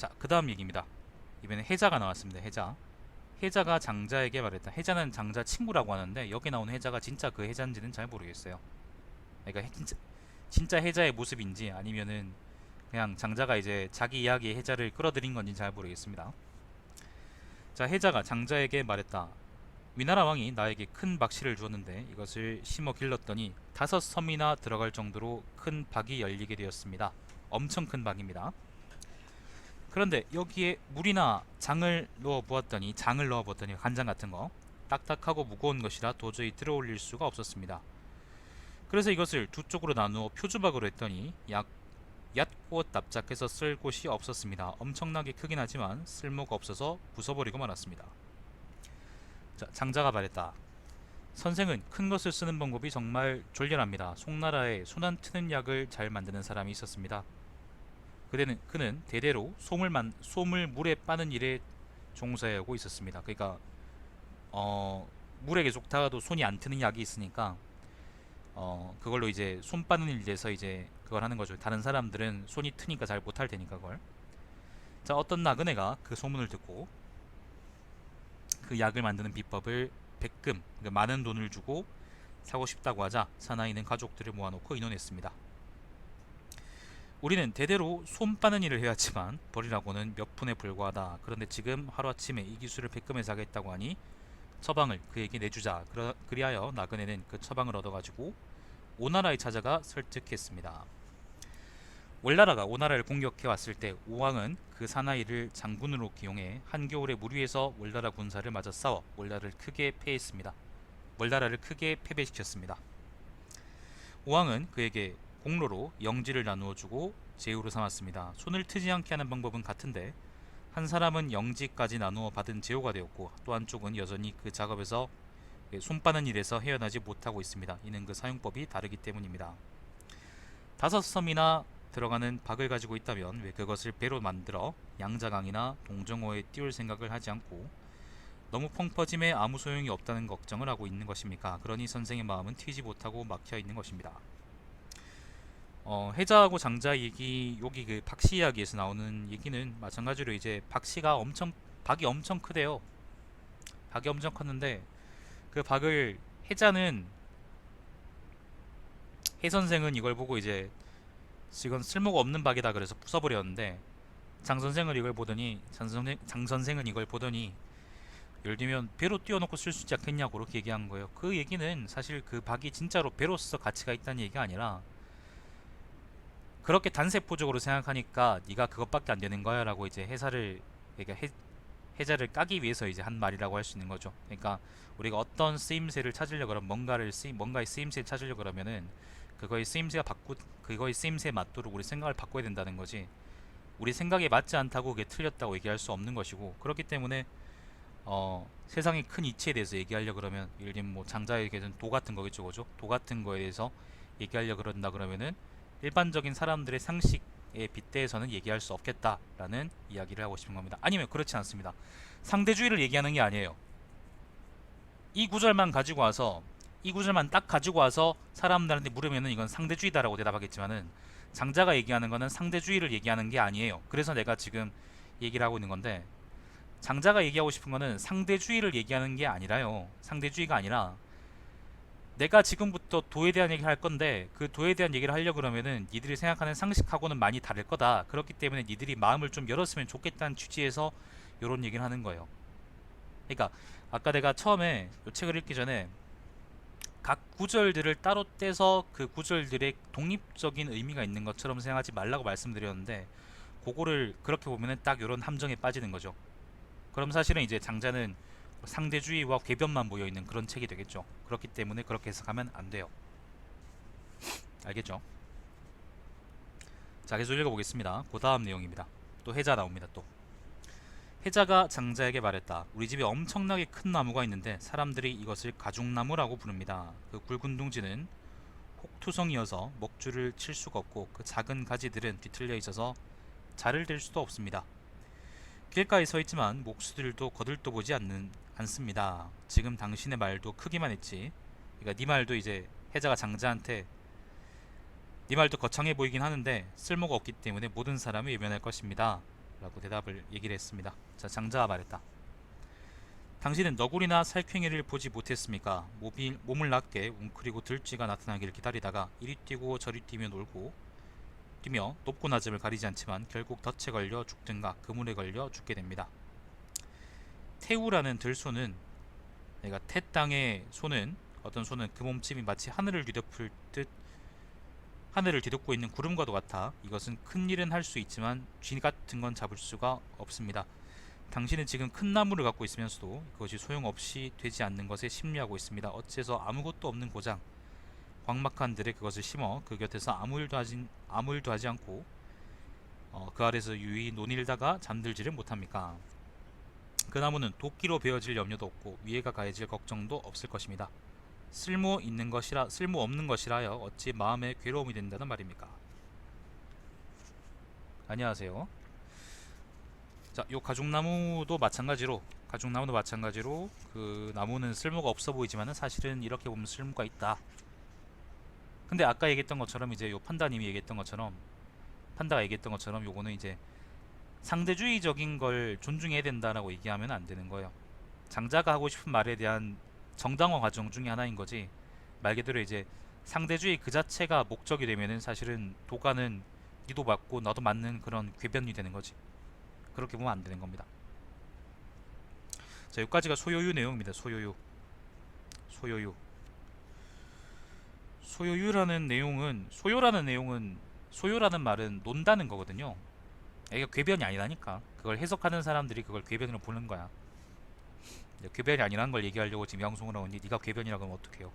자, 그 다음 얘기입니다. 이번에 해자가 나왔습니다. 해자. 해자가 장자에게 말했다. 해자는 장자 친구라고 하는데 여기 나오는 해자가 진짜 그 해자인지는 잘 모르겠어요. 그러니까 해- 진짜, 진짜 해자의 모습인지 아니면은 그냥 장자가 이제 자기 이야기에 해자를 끌어들인 건지 잘 모르겠습니다. 자, 해자가 장자에게 말했다. 위나라 왕이 나에게 큰 박씨를 주었는데 이것을 심어 길렀더니 다섯 섬이나 들어갈 정도로 큰 박이 열리게 되었습니다. 엄청 큰 박입니다. 그런데 여기에 물이나 장을 넣어 보았더니 장을 넣어 보았더니 간장 같은 거 딱딱하고 무거운 것이라 도저히 들어올릴 수가 없었습니다. 그래서 이것을 두 쪽으로 나누어 표주박으로 했더니 약 얕고 납작해서 쓸 곳이 없었습니다. 엄청나게 크긴 하지만 쓸모가 없어서 부숴버리고 말았습니다. 자, 장자가 말했다. 선생은 큰 것을 쓰는 방법이 정말 졸렬합니다. 송나라에 손안 트는 약을 잘 만드는 사람이 있었습니다. 그대는 그는 대대로 솜을 만 솜을 물에 빠는 일에 종사하고 있었습니다. 그러니까 어 물에 계속 닿아도 손이 안 트는 약이 있으니까 어 그걸로 이제 손 빠는 일에서 이제 그걸 하는 거죠. 다른 사람들은 손이 트니까 잘 못할 테니까 그걸. 자 어떤 나그네가 그 소문을 듣고 그 약을 만드는 비법을 백금 그러니까 많은 돈을 주고 사고 싶다고 하자 사나이는 가족들을 모아놓고 의논했습니다. 우리는 대대로 손 빠는 일을 해왔지만 벌이라고는 몇 푼에 불과하다. 그런데 지금 하루아침에 이 기술을 백금에 사겠다고 하니 처방을 그에게 내주자. 그러, 그리하여 나그네는 그 처방을 얻어가지고 오나라에 찾아가 설득했습니다. 월나라가 오나라를 공격해 왔을 때 오왕은 그 사나이를 장군으로 기용해 한겨울에 물 위에서 월나라 군사를 맞아 싸워 월나라를 크게 패했습니다. 월나라를 크게 패배시켰습니다. 오왕은 그에게 공로로 영지를 나누어 주고 제후로 삼았습니다. 손을 트지 않게 하는 방법은 같은데 한 사람은 영지까지 나누어 받은 제후가 되었고 또 한쪽은 여전히 그 작업에서 손 빠는 일에서 헤어나지 못하고 있습니다. 이는 그 사용법이 다르기 때문입니다. 다섯 섬이나 들어가는 박을 가지고 있다면 왜 그것을 배로 만들어 양자강이나 동정호에 띄울 생각을 하지 않고 너무 펑퍼짐에 아무 소용이 없다는 걱정을 하고 있는 것입니까? 그러니 선생의 마음은 튀지 못하고 막혀 있는 것입니다. 어, 해자하고 장자 얘기 여기 그 박씨 이야기에서 나오는 얘기는 마찬가지로 이제 박씨가 엄청 박이 엄청 크대요. 박이 엄청 컸는데 그 박을 해자는 해 선생은 이걸 보고 이제 이건 쓸모가 없는 박이다 그래서 부숴버렸는데 장 선생은 이걸 보더니 장 선생 장 선생은 이걸 보더니 예를 들면 배로 띄워놓고 쓸 수 있지 않겠냐고 그렇게 얘기한 거예요. 그 얘기는 사실 그 박이 진짜로 배로서 가치가 있다는 얘기가 아니라 그렇게 단세포적으로 생각하니까 네가 그것밖에 안 되는 거야라고 이제 해사를 그러니까 해, 해자를 까기 위해서 이제 한 말이라고 할 수 있는 거죠. 그러니까 우리가 어떤 쓰임새를 찾으려 그러면 뭔가를 쓰임 뭔가의 쓰임새를 찾으려 그러면은 그거의 쓰임새가 바꾸 그거의 쓰임새에 맞도록 우리 생각을 바꿔야 된다는 거지. 우리 생각에 맞지 않다고 그게 틀렸다고 얘기할 수 없는 것이고 그렇기 때문에 어, 세상의 큰 이치에 대해서 얘기하려 그러면 예를 들면 뭐 장자에게는 도 같은 거겠죠, 그죠? 도 같은 거에 대해서 얘기하려 그런다 그러면은 일반적인 사람들의 상식에 빗대해서는 얘기할 수 없겠다라는 이야기를 하고 싶은 겁니다. 아니면 그렇지 않습니다. 상대주의를 얘기하는 게 아니에요. 이 구절만 가지고 와서 이 구절만 딱 가지고 와서 사람들한테 물으면은 이건 상대주의다라고 대답하겠지만은 장자가 얘기하는 거는 상대주의를 얘기하는 게 아니에요. 그래서 내가 지금 얘기를 하고 있는 건데 장자가 얘기하고 싶은 거는 상대주의를 얘기하는 게 아니라요. 상대주의가 아니라 내가 지금부터 도에 대한 얘기를 할 건데 그 도에 대한 얘기를 하려 그러면은 니들이 생각하는 상식하고는 많이 다를 거다. 그렇기 때문에 니들이 마음을 좀 열었으면 좋겠다는 취지에서 이런 얘기를 하는 거예요. 그러니까 아까 내가 처음에 이 책을 읽기 전에 각 구절들을 따로 떼서 그 구절들의 독립적인 의미가 있는 것처럼 생각하지 말라고 말씀드렸는데 그거를 그렇게 보면은 딱 이런 함정에 빠지는 거죠. 그럼 사실은 이제 장자는 상대주의와 궤변만 모여 있는 그런 책이 되겠죠. 그렇기 때문에 그렇게 해석하면 안 돼요. 알겠죠? 자, 계속 읽어보겠습니다. 그 다음 내용입니다. 또 해자 나옵니다. 또 해자가 장자에게 말했다. 우리 집에 엄청나게 큰 나무가 있는데 사람들이 이것을 가죽나무라고 부릅니다. 그 굵은 둥지는 혹투성이어서 먹줄을 칠 수가 없고 그 작은 가지들은 뒤틀려 있어서 자를 댈 수도 없습니다. 길가에 서 있지만 목수들도 거들떠 보지 않는 않습니다. 지금 당신의 말도 크기만 했지. 그러니까 네 말도 이제 해자가 장자한테 네 말도 거창해 보이긴 하는데 쓸모가 없기 때문에 모든 사람이 외면할 것입니다. 라고 대답을 얘기를 했습니다. 자, 장자가 말했다. 당신은 너구리나 살쾡이를 보지 못했습니까? 몸이, 몸을 낮게 웅크리고 들쥐가 나타나기를 기다리다가 이리 뛰고 저리 뛰며 놀고 뛰며 높고 낮음을 가리지 않지만 결국 덫에 걸려 죽든가 그물에 걸려 죽게 됩니다. 태우라는 들소는 내가 태 땅의 소는 어떤 소는 그 몸집이 마치 하늘을 뒤덮을 듯 하늘을 뒤덮고 있는 구름과도 같아 이것은 큰 일은 할 수 있지만 쥐 같은 건 잡을 수가 없습니다. 당신은 지금 큰 나무를 갖고 있으면서도 그것이 소용없이 되지 않는 것에 심리하고 있습니다. 어째서 아무것도 없는 고장 광막한 들에 그것을 심어 그 곁에서 아무 일도 하지 아무 일도 하지 않고 어, 그 아래서 유이 논일다가 잠들지를 못합니까? 그 나무는 도끼로 베어질 염려도 없고 위해가 가해질 걱정도 없을 것입니다. 쓸모 있는 것이라 쓸모 없는 것이라여 어찌 마음에 괴로움이 된다는 말입니까? 안녕하세요. 자, 요 가죽나무도 마찬가지로 가죽나무도 마찬가지로 그 나무는 쓸모가 없어 보이지만은 사실은 이렇게 보면 쓸모가 있다. 근데 아까 얘기했던 것처럼 이제 요 판다님이 얘기했던 것처럼 판다가 얘기했던 것처럼 요거는 이제 상대주의적인 걸 존중해야 된다라고 얘기하면 안 되는 거예요. 장자가 하고 싶은 말에 대한 정당화 과정 중에 하나인 거지. 말 그대로 이제 상대주의 그 자체가 목적이 되면은 사실은 도가는 니도 맞고 나도 맞는 그런 궤변이 되는 거지. 그렇게 보면 안 되는 겁니다. 자, 여기까지가 소요유 내용입니다. 소요유. 소요유. 소요유라는 내용은 소요라는 내용은 소요라는 말은 논다는 거거든요. 이게 궤변이 아니라니까. 그걸 해석하는 사람들이 그걸 궤변으로 보는 거야. 궤변이 아니라는 걸 얘기하려고 지금 양송을 하고 있니 네가 궤변이라고 하면 어떡해요?